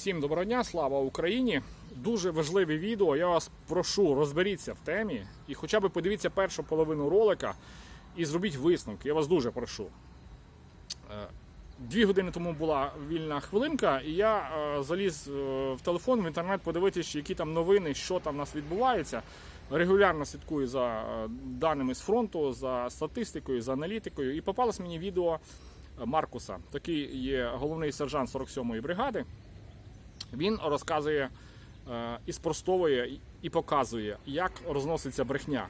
Всім доброго дня, слава Україні! Дуже важливе відео. Я вас прошу, розберіться в темі і хоча б подивіться першу половину ролика і зробіть висновки. Я вас дуже прошу. Е, Дві години тому була вільна хвилинка, і я е, заліз е, в телефон в інтернет подивитися, які там новини, що там у нас відбувається. Регулярно слідкую за даними з фронту, за статистикою, за аналітикою. І попалось мені відео Маркуса. Такий є головний сержант 47-ї бригади. Він розказує е, і спростовує, і- показує, як розноситься брехня.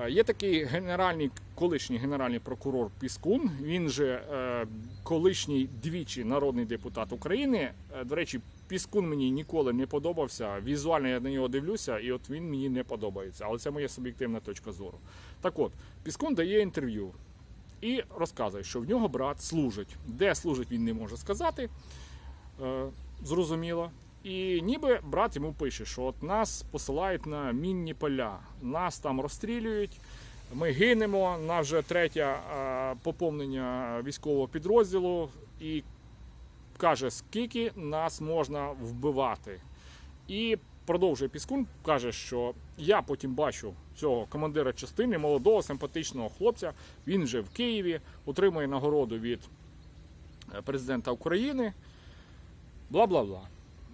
Е, Є такий генеральний, колишній генеральний прокурор Піскун. Він же е, колишній двічі народний депутат України. До речі, Піскун мені ніколи не подобався. Візуально я на нього дивлюся, і от він мені не подобається. Але це моя суб'єктивна точка зору. Так от, Піскун дає інтерв'ю і розказує, що в нього брат служить. Де служить, він не може сказати. Зрозуміло. І ніби брат йому пише, що от нас посилають на мінні поля, нас там розстрілюють, ми гинемо, нас вже третє поповнення військового підрозділу, і каже, скільки нас можна вбивати. І продовжує Піскун, каже, що я потім бачу цього командира частини, молодого, симпатичного хлопця. Він вже в Києві, отримує нагороду від е, президента України. Бла бла бла.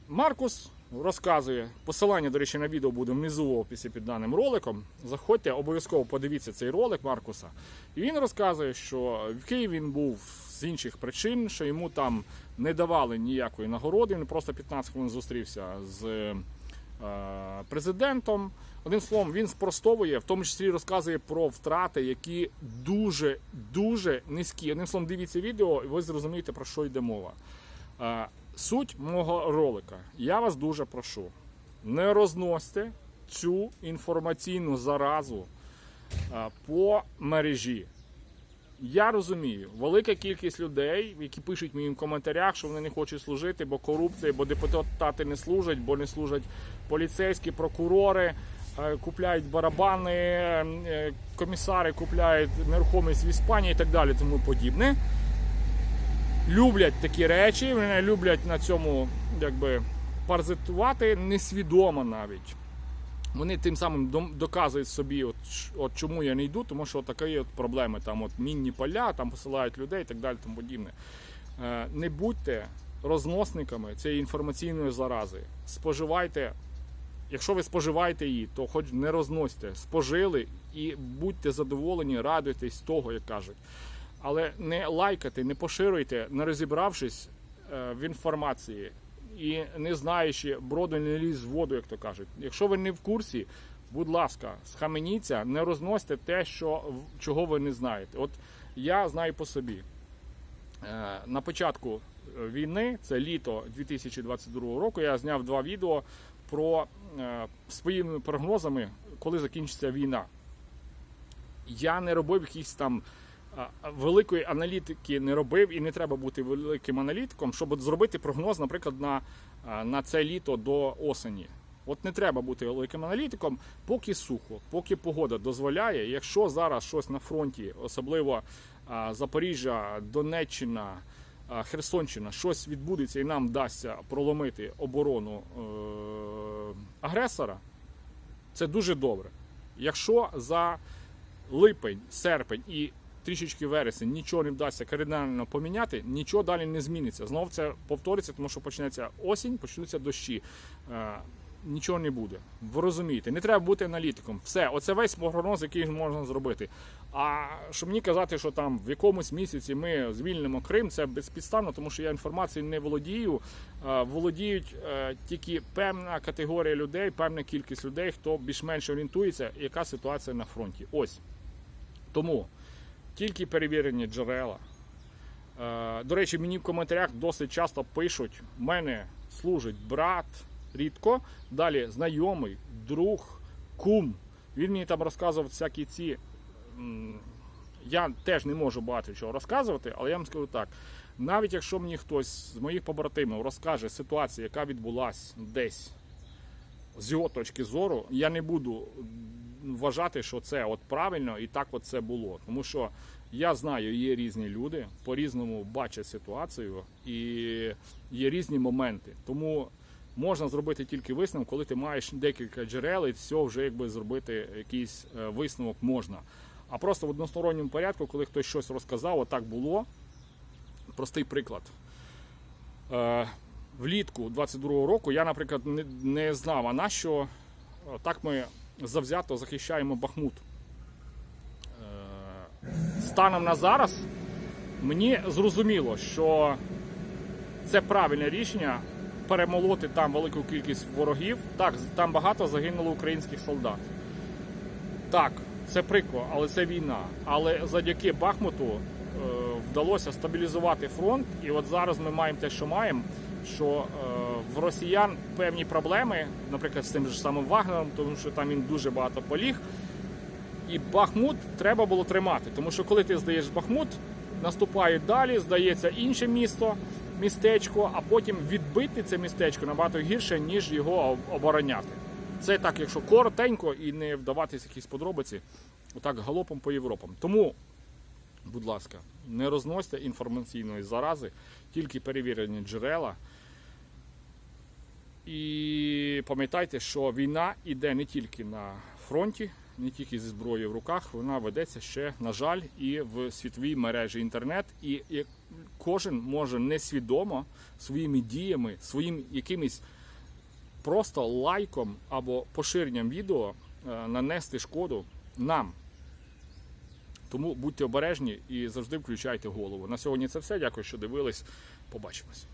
Маркус розказує. Посилання, до речі, на відео буде внизу в описі під даним роликом. Заходьте, обов'язково подивіться цей ролик Маркуса. І він розказує, що в Києві він був з інших причин, що йому там не давали ніякої нагороди. Він просто 15 хвилин зустрівся з е, президентом. Одним словом, він спростовує, в тому числі розказує про втрати, які дуже дуже низькі. Одним словом, дивіться відео, і ви зрозумієте, про що йде мова. Суть мого ролика. Я вас дуже прошу, не розносьте цю інформаційну заразу е, по мережі. Я розумію, велика кількість людей, які пишуть мені в коментарях, що вони не хочуть служити, бо корупція, бо депутати не служать, бо не служать поліцейські, прокурори, е, купляють барабани, е, комісари купляють нерухомість в Іспанії і так далі, тому подібне люблять такі речі, вони люблять на цьому якби паразитувати несвідомо навіть. Вони тим самим доказують собі, от, от чому я не йду, тому що такі от проблеми. Там от мінні поля, там посилають людей і так далі, тому подібне. Е, Не будьте розносниками цієї інформаційної зарази. Споживайте. Якщо ви споживаєте її, то хоч не розносьте, спожили і будьте задоволені, радуйтесь того, як кажуть. Але не лайкати, не поширюйте, не розібравшись е, в інформації і не знаючи, броду не ліз в воду, як то кажуть. Якщо ви не в курсі, будь ласка, схаменіться, не розносьте те, що, чого ви не знаєте. От я знаю по собі. Е, На початку е, війни, це літо 2022 року, я зняв два відео про своїми прогнозами, коли закінчиться війна. Я не робив якісь там великої аналітики не робив і не треба бути великим аналітиком, щоб зробити прогноз, наприклад, на, на це літо до осені. От не треба бути великим аналітиком, поки сухо, поки погода дозволяє. Якщо зараз щось на фронті, особливо Запоріжжя, Донеччина, Херсонщина, щось відбудеться і нам вдасться проломити оборону е- агресора, це дуже добре. Якщо за липень, серпень і трішечки вересень нічого не вдасться кардинально поміняти, нічого далі не зміниться. Знов це повториться, тому що почнеться осінь, почнуться дощі. Е, Нічого не буде. Ви розумієте, не треба бути аналітиком. Все, оце весь прогноз, який можна зробити. А щоб мені казати, що там в якомусь місяці ми звільнимо Крим, це безпідставно, тому що я інформацією не володію. Е, Володіють е, тільки певна категорія людей, певна кількість людей, хто більш-менш орієнтується, яка ситуація на фронті. Ось. Тому тільки перевірені джерела. Е, До речі, мені в коментарях досить часто пишуть: в мене служить брат рідко, далі знайомий, друг, кум. Він мені там розказував всякі ці. Я теж не можу багато чого розказувати, але я вам скажу так: навіть якщо мені хтось з моїх побратимів розкаже ситуацію, яка відбулася десь з його точки зору, я не буду вважати, що це от правильно і так от це було. Тому що Я знаю, є різні люди, по-різному бачать ситуацію і є різні моменти. Тому можна зробити тільки висновок, коли ти маєш декілька джерел, і все вже якби зробити якийсь е, висновок можна. А просто в односторонньому порядку, коли хтось щось розказав, отак було. Простий приклад. Е, влітку 22-го року я, наприклад, не, знав, а на що е, так ми завзято захищаємо Бахмут. Е, станом на зараз мені зрозуміло, що це правильне рішення перемолоти там велику кількість ворогів. Так, там багато загинуло українських солдат. Так, це прикро, але це війна. Але завдяки Бахмуту вдалося стабілізувати фронт. І от зараз ми маємо те, що маємо. Що е, в росіян певні проблеми, наприклад, з тим же самим Вагнером, тому що там він дуже багато поліг. І Бахмут треба було тримати, тому що коли ти здаєш Бахмут, наступають далі, здається інше місто, містечко, а потім відбити це містечко набагато гірше, ніж його обороняти. Це так, якщо коротенько і не вдаватись якісь подробиці, отак галопом по Європам. Тому, будь ласка, не розносьте інформаційної зарази, тільки перевірені джерела. І пам'ятайте, що війна йде не тільки на фронті, не тільки зі зброєю в руках, вона ведеться ще, на жаль, і в світовій мережі інтернет. І кожен може несвідомо своїми діями, своїм якимось просто лайком або поширенням відео е, нанести шкоду нам. Тому будьте обережні і завжди включайте голову. На сьогодні це все. Дякую, що дивились. Побачимось.